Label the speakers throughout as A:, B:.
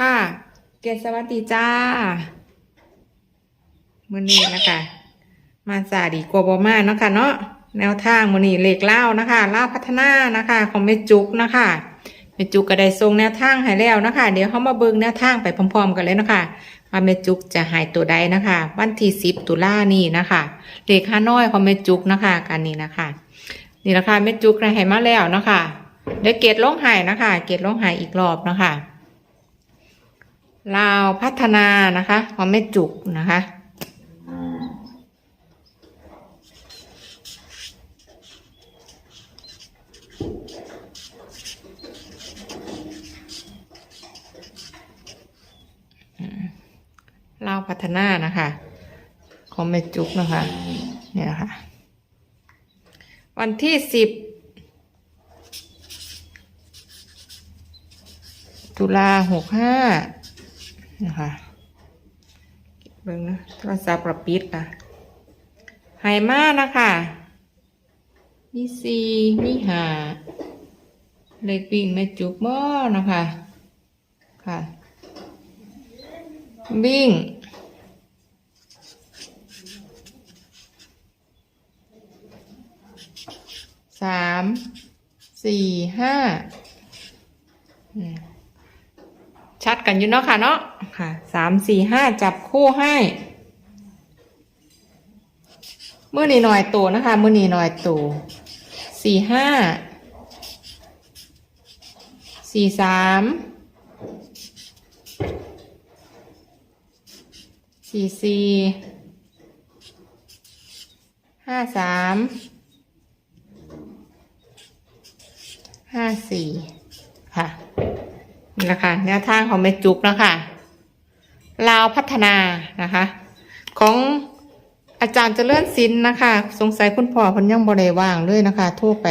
A: ค่ะ เกศสวัสดีจ้ามือนี้นะคะ มาสาดีกว่าบมาเนาะคะเนาะแนวทางมือนี้เลขเล่านะคะเล่าพัฒนานะคะ ของแม่จุกนะคะแม่จุกก็ได้ส่งแนวทางให้แล้วนะคะ เดี๋ยวเขามาเบิ่งแนวทางไปพร้อมๆกันเลยนะคะว่าแม่จุกจะหายตัวใดนะคะ วันที่สิบตุลานี่นะคะเลขห้าน้อยของแม่จุกนะคะกันนี้นะคะ นี่นะคะแม่จุกได้ให้มาแล้วนะคะเดี๋ยวเกตลงหายนะคะ เกตลงหายอีกรอบนะคะ ลาวพัฒนานะคะของแม่จุกนะคะลาวพัฒนานะคะ ของแม่จุกนะคะเนี่ยนะคะ วันที่สิบตุลาหกห้า นะคะเบิ่งนะโทรศัพท์ประปิดอะไฮมานะคะมีสี่มีห้าเลขวิ่งแม่จุกบ่นะคะ ค่ะ วิ่งสามสี่ห้าชัดกันอยู่เนาะค่ะเนาะ ค่ะสามสี่ห้าจับคู่ให้เมื่อนีหน่อยตัวนะคะเมื่อนีหน่อยตัวสี่ห้าสี่สามสี่สี่ห้าสามห้าสี่ค่ะนี่แหละค่ะแนวทางของเมจุกนะคะ ลาวพัฒนานะคะ ของอาจารย์เจริญศิลป์นะคะ สงสัยคุณพ่อพิ่นยังบ่ได้ว่างเลยนะคะ โทรไป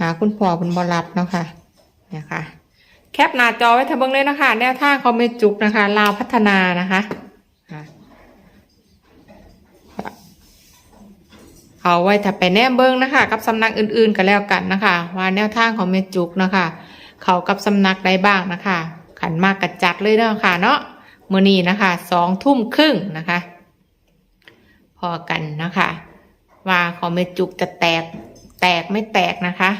A: หาคุณพ่อเพิ่นบ่รับนะคะเนี่ยค่ะแคปหน้าจอไว้ทะเบิงเลยนะคะ แนวทางของเมจุกนะคะ ลาวพัฒนานะคะค่ะเอาไว้ถ้าไปแนมเบิ้งนะคะ กับสำนักอื่นๆก็แล้วกันนะคะ ว่าแนวทางของเมจุกนะคะ เขากับสำนักใดบ้างนะคะ ขันมากกระจัดเลยเนาะค่ะเนาะ มือนี้นะคะสองทุ่มครึ่งนะคะ พอกันนะคะ ว่าของเมจุกจะแตกแตกไม่แตกนะคะ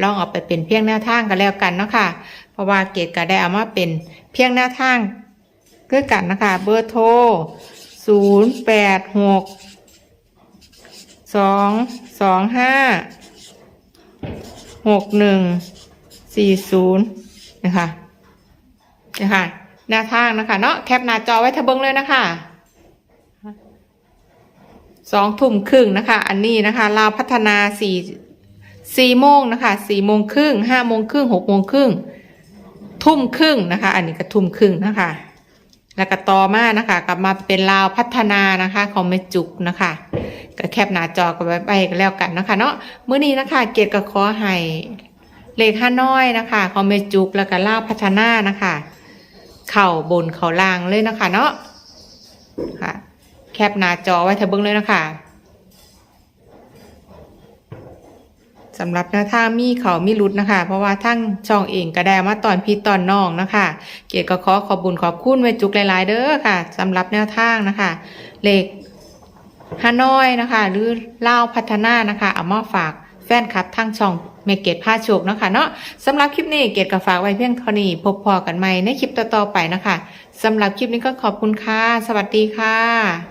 A: ลองเอาไปเป็นเพียงแนวทางกันแล้วกันเนาะค่ะเพราะว่าเกดก็ได้เอามาเป็นเพียงแนวทางด้วยกันนะคะ เบอร์โทรศูนย์แปดหกสองสองห้าหกหนึ่งสี่ศูนย์นะคะนะคะ แนวทางนะคะเนาะแคปหน้าจอไว้ทะเบิงเลยนะคะสองทุ่มครึ่งนะคะ อันนี้นะคะลาวพัฒนาสี่สี่โมงนะคะสี่โมงครึ่งห้าโมงครึ่งหกโมงครึ่งทุ่มครึ่งนะคะ อันนี้ก็ทุ่มครึ่งนะคะ แล้วก็ต่อมานะคะ กลับมาเป็นลาวพัฒนานะคะของแม่จุกนะคะก็แคปหน้าจอกันไว้ไปกันแล้วกันนะคะ เนาะมื้อนี้นะคะเกดก็ขอให้เลขห้าน้อยนะคะของเมจุกแล้วก็ลาวพัฒนานะคะ เข่าบนเข่าล่างเลยนะคะ เนาะค่ะ แคปหน้าจอไว้เถอะเบิ้งเลยนะคะสำหรับแนวทางมีเขามีรุดนะคะ เพราะว่าทั้งช่องเองก็ได้มาตอนพี่ตอนน้องนะคะ เกดก็ขอขอบบุญขอบคุณเมจุกหลายๆเด้อค่ะสำหรับแนวทางนะคะเลขฮานอยนะคะ หรือเล่าพัฒนานะคะ เอามาฝากแฟนคลับทั้งช่อง มเกตผ้าโชคเนาะคะเนาะสำหรับคลิปนี้เกตกับฝากไว้เพียงเท่านี้พบพอกันใหม่ในคลิปต่อๆไปนะคะสำหรับคลิปนี้ก็ขอบคุณค่ะ สวัสดีค่ะ